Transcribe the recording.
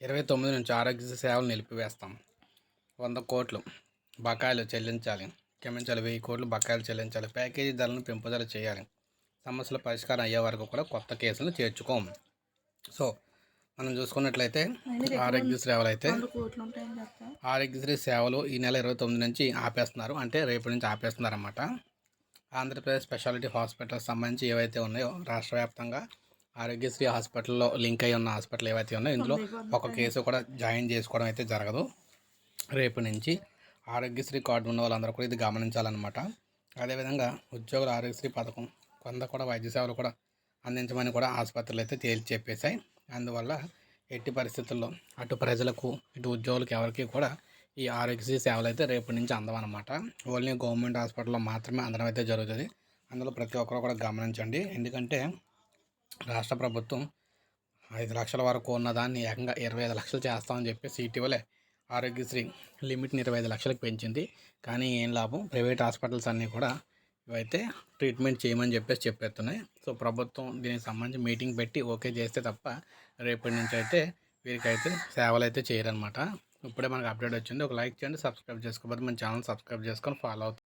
ఇరవై తొమ్మిది నుంచి ఆరోగ్య సేవలు నిలిపివేస్తాం. వంద కోట్లు బకాయిలు చెల్లించాలి. క్షమించాలి వెయ్యి కోట్లు బకాయిలు చెల్లించాలి. ప్యాకేజీ ధరలను పెంపుదల చేయాలి. సమస్యల పరిష్కారం అయ్యే వరకు కూడా కొత్త కేసులు చేర్చుకోం సో మనం చూసుకున్నట్లయితే ఆరోగ్య సేవలు అయితే ఆరోగ్యశ్రీ సేవలు ఈ నెల ఇరవై తొమ్మిది నుంచి ఆపేస్తున్నారు. అంటే రేపటి నుంచి ఆపేస్తున్నారు అన్నమాట ఆంధ్రప్రదేశ్ స్పెషాలిటీ హాస్పిటల్ సంబంధించి ఏవైతే ఉన్నాయో రాష్ట్ర వ్యాప్తంగా ఆరోగ్యశ్రీ హాస్పిటల్లో లింక్ అయి ఉన్న హాస్పిటల్ ఏవైతే ఉన్నాయో ఇందులో ఒక కేసు కూడా జాయిన్ చేసుకోవడం అయితే జరగదు. రేపు నుంచి ఆరోగ్యశ్రీ కార్డు ఉన్న వాళ్ళందరూ కూడా ఇది గమనించాలన్నమాట. అదేవిధంగా ఉద్యోగుల ఆరోగ్యశ్రీ పథకం కొంత కూడా వైద్య సేవలు కూడా అందించమని కూడా ఆసుపత్రులు అయితే తేల్చి చెప్పేశాయి. అందువల్ల ఎట్టి పరిస్థితుల్లో అటు ప్రజలకు ఇటు ఉద్యోగులకు ఎవరికి కూడా ఈ ఆరోగ్యశ్రీ సేవలు అయితే రేపటి నుంచి అందమన్నమాట ఓన్లీ గవర్నమెంట్ హాస్పిటల్లో మాత్రమే అందడం అయితే జరుగుతుంది. అందులో ప్రతి ఒక్కరు కూడా గమనించండి. ఎందుకంటే రాష్ట్ర ప్రభుత్వం ఐదు లక్షల వరకు ఉన్న దాన్ని ఏకంగా ఇరవై ఐదు లక్షలు చేస్తామని చెప్పేసి ఇటీవలే ఆరోగ్యశ్రీ లిమిట్ని ఇరవై ఐదు లక్షలకు పెంచింది. కానీ ఏం లాభం? ప్రైవేట్ హాస్పిటల్స్ అన్నీ కూడా ఇవైతే ట్రీట్మెంట్ చేయమని చెప్పేసి చెప్పేస్తున్నాయి. సో ప్రభుత్వం దీనికి సంబంధించి మీటింగ్ పెట్టి ఓకే చేస్తే తప్ప రేపటి నుంచి అయితే వీరికైతే సేవలు అయితే చేయరనమాట ఇప్పుడే మనకు అప్డేట్ వచ్చింది. ఒక లైక్ చేయండి సబ్స్క్రైబ్ చేసుకోకపోతే మన ఛానల్ సబ్స్క్రైబ్ చేసుకొని ఫాలో అవుతుంది